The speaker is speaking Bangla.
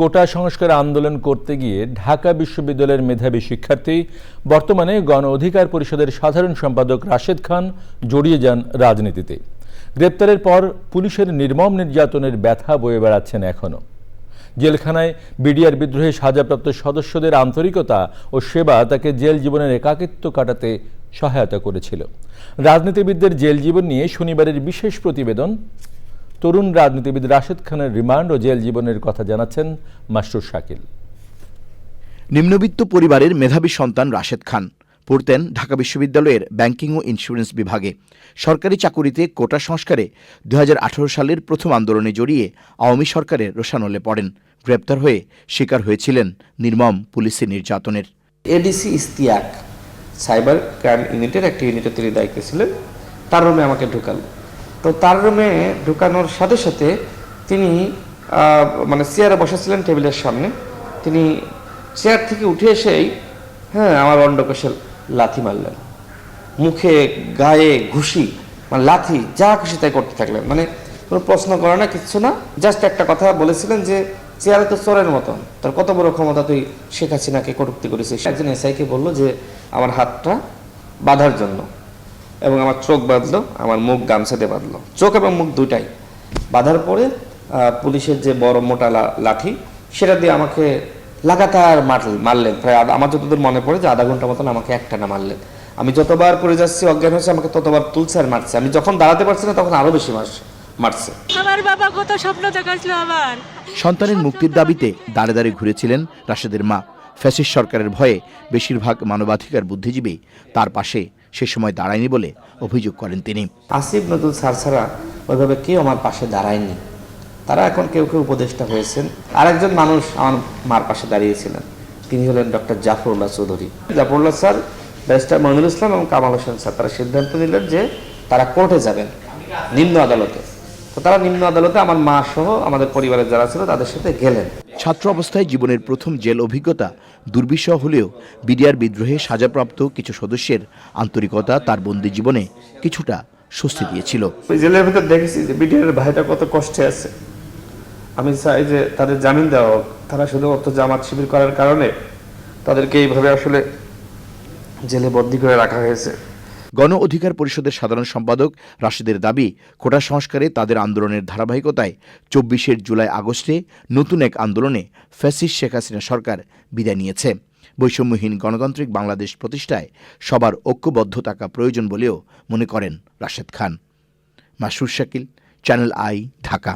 কোটা সংস্কার আন্দোলন করতে গিয়ে ঢাকা বিশ্ববিদ্যালয়ের মেধাবী শিক্ষার্থী, বর্তমানে গণ অধিকার পরিষদের সাধারণ সম্পাদক রাশেদ খান জড়িয়ে যান রাজনীতিতে। গ্রেপ্তারের পর পুলিশের নির্মম নির্যাতনের ব্যথা বয়ে বেড়াচ্ছেন এখনও। জেলখানায় বিডিআর বিদ্রোহে সাজাপ্রাপ্ত সদস্যদের আন্তরিকতা ও সেবা তাকে জেল জীবনের একাকিত্ব কাটাতে সহায়তা করেছিল। রাজনীতিবিদদের জেল জীবন নিয়ে শনিবারের বিশেষ প্রতিবেদন তরুণ রাজনীতিবিদ রাশেদ খানের রিমান্ড ও জেল জীবনের কথা জানাচ্ছেন মাস্টুর শাকিল। নিম্নবিত্ত পরিবারের মেধাবী সন্তান রাশেদ খান পড়তেন ঢাকা বিশ্ববিদ্যালয়ের ব্যাংকিং ও ইন্স্যুরেন্স বিভাগে। সরকারি চাকুরিতে কোটা সংস্কারে দুহাজার আঠারো সালের প্রথম আন্দোলনে জড়িয়ে আওয়ামী সরকারের রোশানলে পড়েন। গ্রেপ্তার হয়ে শিকার হয়েছিলেন নির্মম পুলিশি নির্যাতনের। এডিসি ইস্তিয়াক সাইবার ক্রাইম ইউনিটের একটি ইউনিটের তিনি দায়িত্বে ছিলেন। তার রুমে আমাকে ঢুকাল। তো তার রুমে ঢুকানোর সাথে সাথে তিনি মানে চেয়ারে বসেছিলেন টেবিলের সামনে। তিনি চেয়ার থেকে উঠে এসেই হ্যাঁ আমার অন্ডকোষে লাথি মারলেন। মুখে, গায়ে ঘুষি মানে লাথি, যা খুশি তাই করতে থাকলেন। মানে কোনো প্রশ্ন করে না, কিচ্ছু না। জাস্ট একটা কথা বলেছিলেন যে চেয়ারে তো চোরের মতন। তোর কত বড় ক্ষমতা তুই শেখ হাসিনাকে কটুক্তি করেছিস? একজন এসআইকে বলল যে, আমার হাতটা বাঁধার জন্য। এবং আমার চোখ বাঁধলো আমার মুখ গামছাতে বাঁধলো। চোখ এবং মুখ দুটাই বাঁধার পরে পুলিশের যে বড় মোটা লা- লাঠি সেটা দিয়ে আমাকে লাগাতার মারল- মারলেন। প্রায় আধা- আমার যতদূর মনে পড়ে যে আধা ঘণ্টা মতন আমাকে একটানা মারলেন। আমি যতবার পড়ে যাচ্ছি অজ্ঞান হয়েছে আমাকে ততবার তুলছে আর মারছে। আমি যখন দাঁড়াতে পারছি না তখন আরও বেশি মারছে মারছে। আমার বাবা কত স্বপ্ন দেখাচ্ছিল আমার। সন্তানের মুক্তির দাবিতে দাঁড়ে দাঁড়ে ঘুরেছিলেন রাশেদের মা। ফ্যাসিস্ট সরকারের ভয়ে বেশিরভাগ মানবাধিকার বুদ্ধিজীবী তার পাশে সে সময় দাঁড়ায়নি বলে অভিযোগ করেন তিনি। আসিফ নজরুল স্যার ছাড়া ওইভাবে কেউ আমার পাশে দাঁড়ায়নি। তারা এখন কেউ কেউ উপদেষ্টা হয়েছেন। আরেকজন মানুষ আমার মার পাশে দাঁড়িয়েছিলেন। তিনি হলেন doctor Zafrullah Chowdhury. Zafrullah sir barrister Mahinul Islam এবং কামাল হোসেন স্যার, তারা সিদ্ধান্ত নিলেন যে তারা কোর্টে যাবেন নিম্ন আদালতে। তো তারা নিম্ন আদালতে আমার মা সহ আমাদের পরিবারের যারা ছিল তাদের সাথে গেলেন। ছাত্র অবস্থায় জীবনের প্রথম জেল অভিজ্ঞতা দুর্বিষহ হলেও বিডিআর বিদ্রোহে সাজাপ্রাপ্ত কিছু সদস্যের আন্তরিকতা তার বন্দি জীবনে কিছুটা স্বস্তি দিয়েছিল। ওই জেলের ভিতর দেখেছি যে বিডিআর ভাইটা কত কষ্টে আছে। আমি চাই যে তাদের জামিন দেওয়া হোক। তারা শুধুমাত্র জামাত শিবির করার কারণে তাদেরকে এইভাবে আসলে জেলে বন্দি করে রাখা হয়েছে। গণ অধিকার পরিষদের সাধারণ সম্পাদক রাশিদের দাবি, কোটা সংস্কারে তাদের আন্দোলনের ধারাবাহিকতায় চব্বিশের জুলাই আগস্টে নতুন এক আন্দোলনে ফ্যাসিস শেখ হাসিনা সরকার বিদায় নিয়েছে। বৈষম্যহীন গণতান্ত্রিক বাংলাদেশ প্রতিষ্ঠায় সবার ঐক্যবদ্ধ থাকা প্রয়োজন বলেও মনে করেন রাশেদ খান। Masur Shakil, channel I, Dhaka.